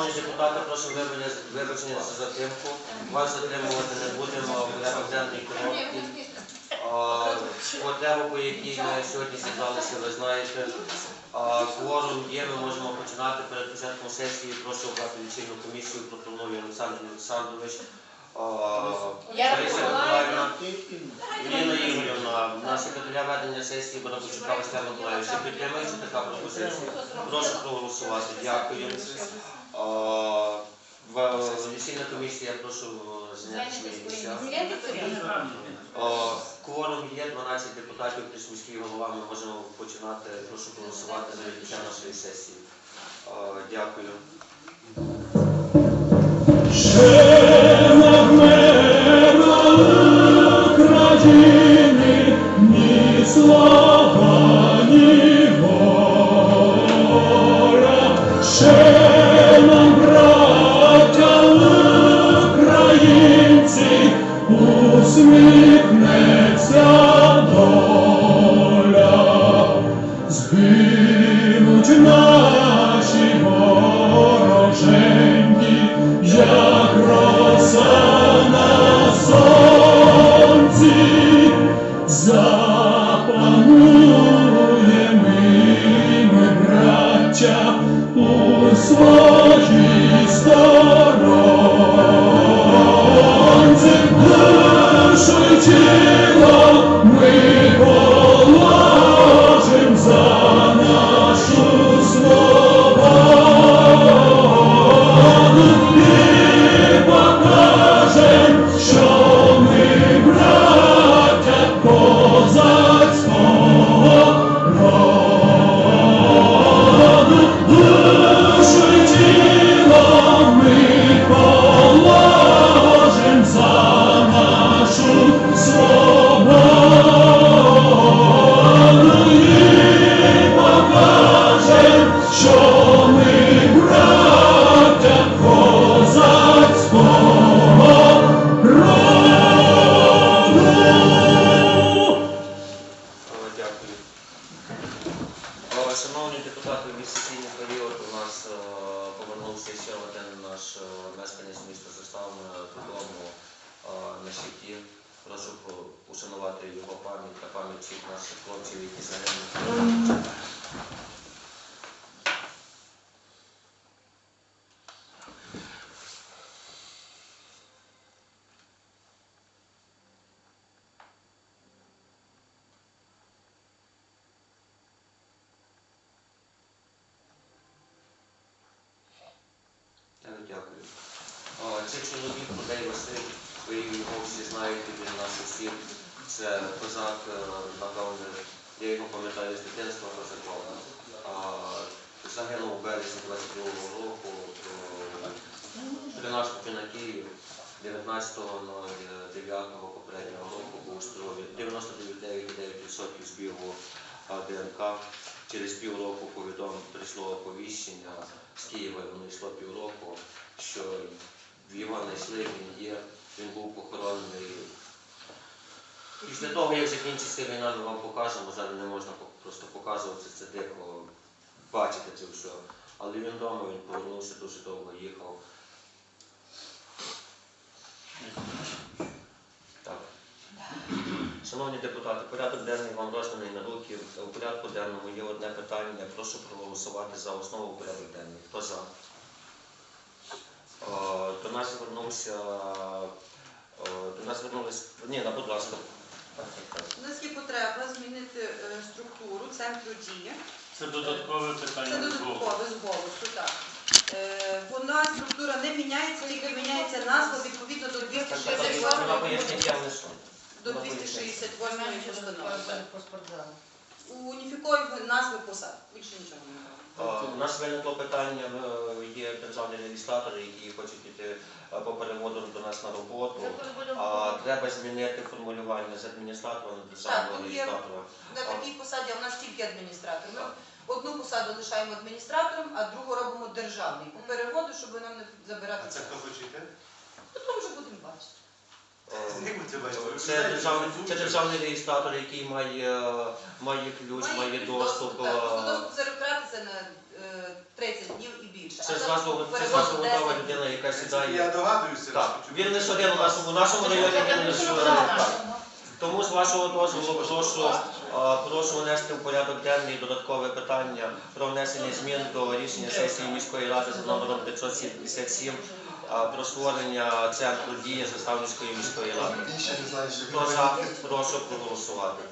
Шановні депутати, прошу вибачення, за затримку. Вас затримувати не будемо, денний короткий. А, Потребу, по якій ми сьогодні зібралися, ви знаєте. Кворум є, ми можемо починати перед початком сесії. Прошу обрати лічильну комісію, пропоную Олександр Олександрович. Лариса Миколаївна. Миколаївна, Ніна Ігорівна, на секретаря ведення сесії Барабучука Василя Миколаївича. Підтримується така пропозиція? Прошу проголосувати. Дякую. А, в- Сесійна комісія, я прошу зняти свої місця. А, Кворум є, 12 депутатів, плюс міський голова, ми можемо починати. Прошу голосувати за відкриття нашої сесії. А, Дякую. Прошу ушанувати його пам'ять та пам'ять всіх наших хлопців, які загинули. Е, Дякую. О, Цей чоловік, Модей Василь, ви його всі знаєте, він наш усіх. Це козак, е, напевне, я його пам'ятаю з дитинства козаком. Загинув у березні 22-го року е, 13 на Київ, 19.09 попереднього року був здоров'я 99,9% збігу ДНК. Через півроку повідом прийшло оповіщення з Києва, воно йшло півроку, що його знайшли, він є, він був похоронений. Після того, як закінчиться війна, ми вам покажемо, зараз не можна просто показувати це дико, бачити це все. Але він вдома, він повернувся, дуже довго їхав. Так. Шановні депутати, порядок денний вам розданий на руки. У порядку денному є одне питання. Прошу проголосувати за основу порядок денний. Хто за? О, До нас звернувся. До нас звернулись. Ні, будь ласка. У нас є потреба змінити е, структуру центру дії. Це додаткове Це питання з боку. додатково з голосу, так. Е, Вона структура не міняється, тільки міняється назва відповідно до Так, так, так, 268 Вона пояснить, я до 268 постанови. Уніфікуємо назви посад. Більше нічого не треба. О, У нас виникло питання, е, є державні реєстратори, які хочуть йти е, по переводу до нас на роботу. А треба змінити формулювання з адміністратора на державного реєстратора. На такій посаді у нас тільки адміністратор. Ми одну посаду лишаємо адміністратором, а другу робимо державний. По переводу, щоб нам не забирати. А це хто хоче йти? Потім вже будемо бачити. Е, це державний, це державний реєстратор, який має, має ключ, має доступ. Так, е, доступ зареєструватися на е, е, 30 днів і більше. Це А зразу, це переводу зразу 10 готова людина, яка Я сідає. догадуюся. Так, що- він лише один у нашому, у нашому районі, він лише так. Тому з вашого дозволу прошу, прошу внести в порядок денний додаткове питання про внесення змін до рішення сесії міської ради за номером 577 а, про створення центру дії Заставницької міської ради. Хто за, прошу проголосувати.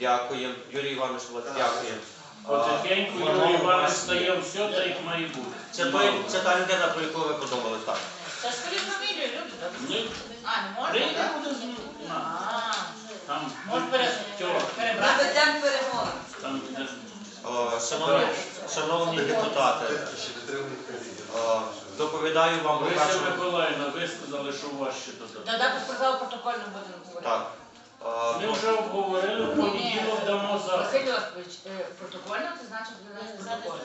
Дякую. Юрій Іванович, дякую. Потихеньку Юрій Іванович стає все так, як має бути. Це, той, це та людина, про яку ви подумали, так. Це ж свої фамілії, люди. Ні, А, не можна, прийде так? буде з ним. А, Там, Може пере- перебрати? Проведемо перемоги. там, де- О, Шановні, шановні депутати, о, доповідаю вам Ви Леся. Миколаївна, ви сказали, що у вас ще додати. Додати сказав протокольно будемо говорити. Так. Ми вже обговорили, в понеділок дамо завтра. Василь Йосипович, е, протокольно це значить для нас протокольно.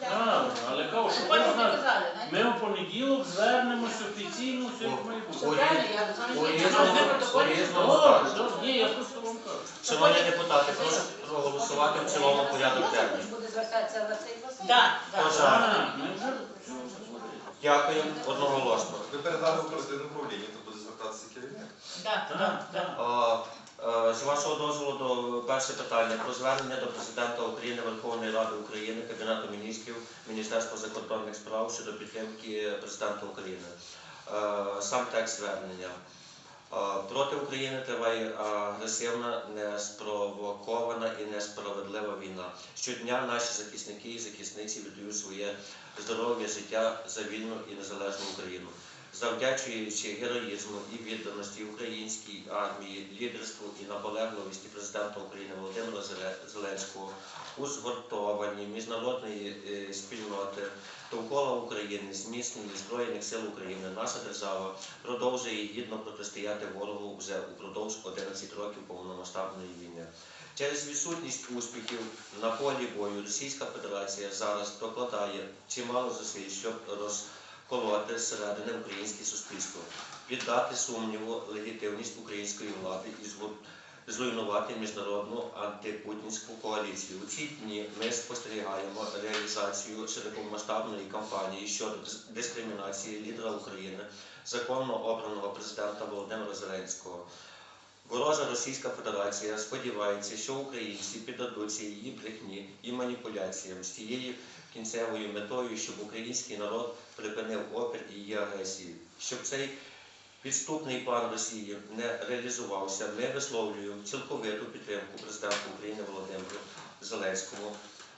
Правильно, але кажу, що Протокольно ви ви знаєте. казали, знаєте? Ми в понеділок звернемося офіційно, все як має бути. Що правильно, я у протокольно у ні, я просто вам кажу. Шановні депутати, прошу проголосувати в цілому порядок денний. Буде звертатися Василь Васильович. Так, Хто так. за? Так, ми вже все обговорили. Дякую одноголосно. Ви передали в оперативне управління, буде звертатися керівник. Так, так, так. Е, З вашого дозволу до перше питання про звернення до президента України, Верховної Ради України, Кабінету міністрів, Міністерства закордонних справ щодо підтримки президента України. Е, Сам текст звернення. Е, Проти України триває агресивна, неспровокована і несправедлива війна. Щодня наші захисники і захисниці віддають своє здоров'я, життя за вільну і незалежну Україну завдячуючи героїзму і відданості українській армії, лідерству і наполегливості президента України Володимира Зеле- Зеленського у згуртованні міжнародної е, спільноти довкола України, зміцненні Збройних сил України, наша держава продовжує гідно протистояти ворогу вже упродовж 11 років повномасштабної війни. Через відсутність успіхів на полі бою Російська Федерація зараз докладає чимало зусиль, щоб роз колоти зсередини українське суспільство, піддати сумніву легітимність української влади і зруйнувати міжнародну антипутінську коаліцію. У ці дні ми спостерігаємо реалізацію широкомасштабної кампанії щодо дискримінації лідера України, законно обраного президента Володимира Зеленського. Ворожа Російська Федерація сподівається, що українці піддадуться її брехні і маніпуляціям з тією кінцевою метою, щоб український народ припинив опір і її агресії. Щоб цей підступний план Росії не реалізувався, ми висловлюємо цілковиту підтримку президенту України Володимиру Зеленському,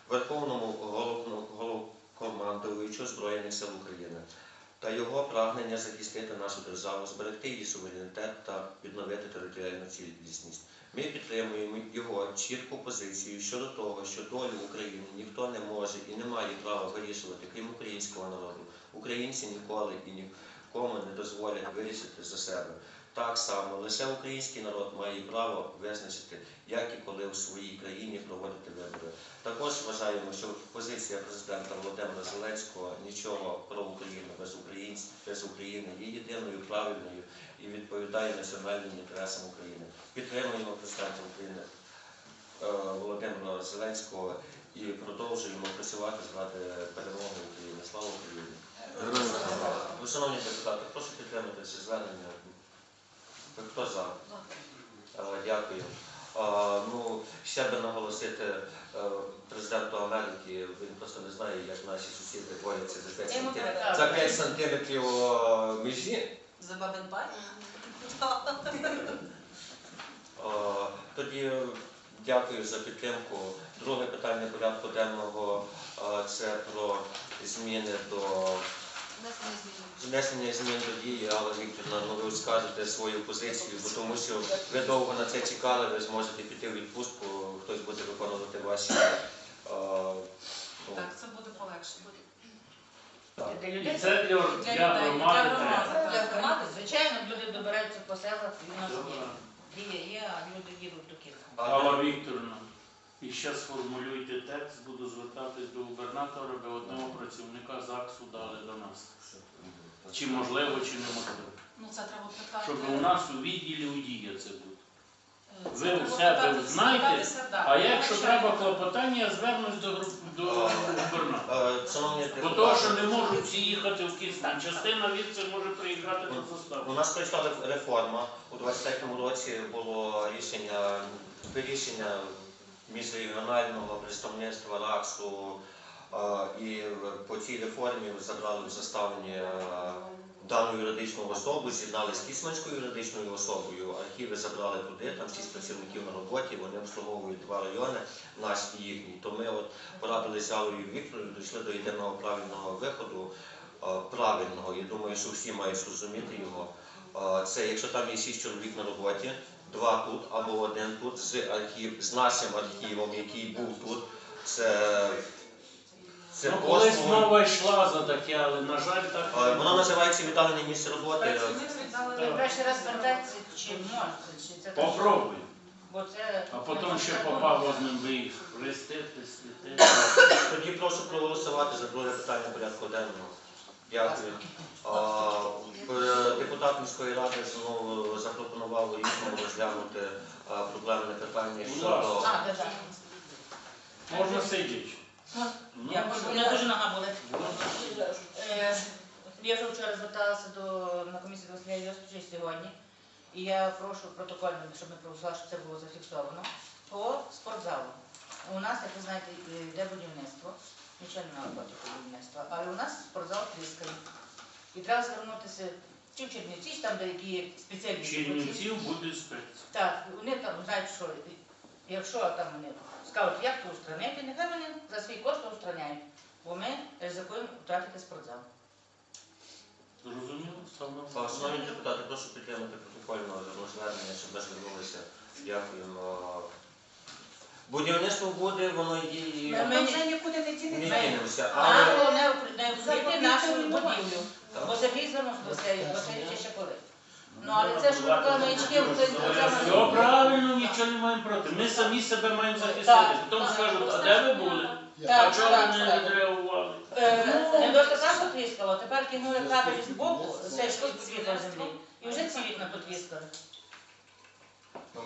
Верховному головнокомандуючу Збройних сил України та його прагнення захистити нашу державу, зберегти її суверенітет та відновити територіальну цілісність. Ми підтримуємо його чітку позицію щодо того, що долю України ніхто не може і не має права вирішувати, крім українського народу. Українці ніколи і нікому не дозволять вирішити за себе. Так само лише український народ має право визначити, як і коли у своїй країні проводити вибори. Також вважаємо, що позиція президента Володимира Зеленського нічого про Україну без українців без України є єдиною правильною і відповідає національним інтересам України. Підтримуємо президента України е, Володимира Зеленського і продовжуємо працювати заради перемоги України. Слава Україні! Шановні депутати, прошу підтримати це звернення. Хто за? Е, Дякую. Ну, ще би наголосити е, президенту Америки, він просто не знає, як наші сусіди борються за 5 сантиметрів, за 5 сантиметрів межі. За? О, Тоді дякую за підтримку. Друге питання порядку денного е, це про зміни до Внесення змін. до дії, але Вікторівна, ну ви скажете свою позицію, бо тому що ви довго на це чекали, ви зможете піти в відпустку, хтось буде виконувати ваші. е, ну, Так, це буде полегше. так. Для І людей це для, Для для людей, громади для громади. треба. Для громади, звичайно, люди добираються по селах, і у нас Добре. є. Дія є, а люди їдуть до Києва. Алла Вікторівна, і ще сформулюйте текст, буду звертатись до губернатора, би одного працівника ЗАГСу дали до нас. Чи можливо, чи неможливо. Ну це треба питати. Щоб у нас у відділі у дія це буде. Е, це ви треба у себе питати, знаєте, звертатися, да. А якщо треба клопотання, я звернусь до до губернатора. Е, Шановні Бо того, що не можуть всі їхати в Київстан. Частина від це може приїхати на У заставу. нас прийшла реформа. У 23-му році було рішення вирішення міжрегіонального представництва РАКСу. І по цій реформі забрали в заставлені е, дану юридичну особу, з'єднали з Кісманською юридичною особою. Архіви забрали туди, там шість працівників на роботі, вони обслуговують два райони, наш і їхній. То ми от порадилися з Аллою Вікторовою, дійшли до єдиного правильного виходу правильного. Я думаю, що всі мають зрозуміти його. Це якщо там є шість чоловік на роботі, два тут або один тут з архів, з нашим архівом, який був тут. Це, це Ну, колись послуги. мова йшла за таке, але на жаль так. Е, Воно називається віддалене місце роботи. Ви перший раз чи можете, чи це так? Попробуй. Бо це... А потім ще попав одним би хрестити, світити. Тоді прошу проголосувати за друге питання порядку денного. Дякую. Е, Депутат міської ради знову запропонував різному розглянути проблемне питання щодо. Можна сидіти. Ну, Ну, Я дуже нога болить. Е, Я вже вчора зверталася до, на комісію до сьогодні. І я прошу протокольно, щоб ми проголосували, щоб це було зафіксовано. У нас, як ви знаєте, йде будівництво, нічого проти будівництва, але у нас спортзал тріскає. І треба звернутися чи в Чернівці, чи там, де які є спеціальні Чернівців буде спец. Так, вони там знають, що якщо там вони скажуть, як то устранити, нехай вони за свій кошт устраняють. Бо ми ризикуємо втратити спортзал. Зрозуміло? Голосування. Шановні депутати, прошу підтримати протокольне розвернення, щоб ми звернулися. Дякуємо. Будівництво буде, воно і Ми- Ми вже нікуди не не дінемося. кинемося, але головне не укріпити нашу будівлю. Бо звернувся до цієї Васильовича ще коли. Ну але це ж Все правильно, нічого не маємо проти. Ми самі себе маємо захистити. Так. Потім скажуть, а де ви були? А Так, чого так, ви не так. відреагували? Е, Не дошка так потріскала, тепер кинули кабель з боку, це йшло з світла землі. І вже ці вікна потріскали. О,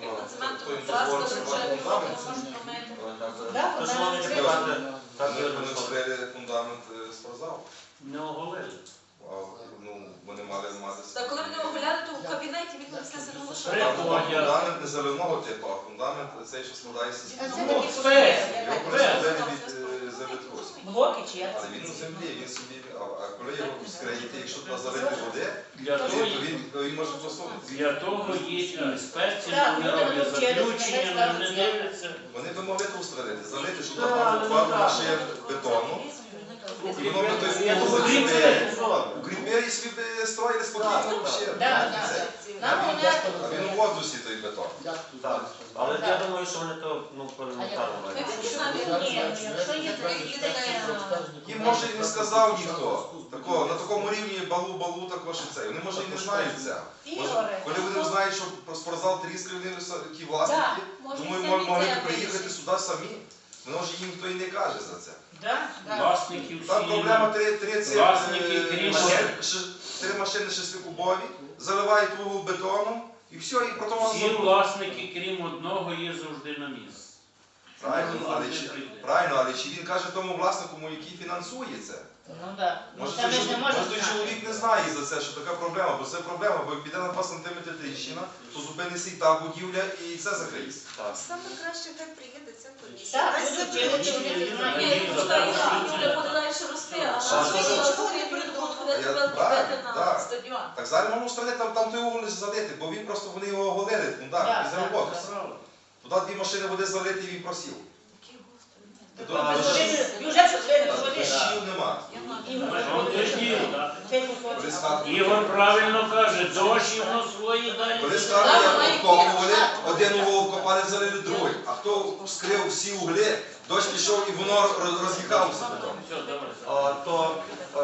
так, Вони фундамент е, спортзалу. Не оголили. Ну, вони мали мати... Та коли вони оглянули, то в кабінеті він Треба. Там там фундамент не заливного типу, а фундамент цей, що складається з. Його просто від землетрусу. Блоки чи як? Але він у землі, він собі, а, коли його вскриєте, якщо туди залити води, Для то того, він, то він, то він може посунутися. для того є інспекції, Так, вони люди роблять заключення, вони скажуть, дивляться. Вони би могли то устранити, залити, щоб там ну пару так. машин воно би той Я думаю, укріпили і собі би строїли спокійно взагалі. Да, да, Нам головне, А він у воздусі той бетон. Так, але я думаю, що вони то ну, парламентарно Ми мають. Їм може і не сказав ніхто. Такого, на такому рівні балу-балу також і це. Вони може і не знають це. Може, коли вони знають, що про спортзал тріскає, вони ті власники, самі могли б приїхати сюди самі. Може їм ніхто і не каже за це. Да. Власників Там проблема три, три ці, Власники, е, крім машини, машин. три машини шестикубові, заливають угол бетоном і все, і потім воно Всі власники, крім одного, є завжди на місці. Правильно, але чи, правильно, але чи він каже тому власнику, який фінансує це? Ну так. Ну, Може, це той, ми ж не той знати. чоловік не знає за це, що така проблема, бо це проблема, бо як піде на 2 см тріщина, то зупиниться і та будівля, і це закриється. Так. Саме краще, хай приїде ця комісія. Так, Хай люди Ні, тому що Юля буде далі рости, а А, що що ви ж? не придумали, куди Я- тебе так, підете на так. стадіон? Так зараз можна устранити, там, там той угол не залити, бо він просто вони його оголили, ну так, і за так, роботу. Правда. Туди дві машини буде залити і він просів. Бюджет он правильно каже, дощ йому свої далі. Коли старі вкопували, один угол вкопали залили другий. А хто скрив всі углі? Дощ пішов і воно роз- роз'їхалося то е,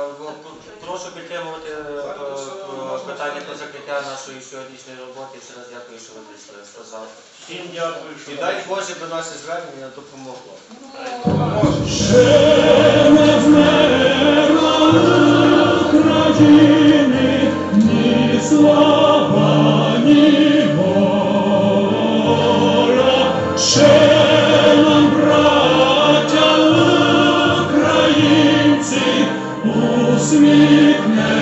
прошу підтримувати е, е, питання про закриття нашої сьогоднішньої роботи. Ще раз дякую, що ви прийшли. Сказав. Всім дякую, І дай Боже би наше звернення допомогло. midnight.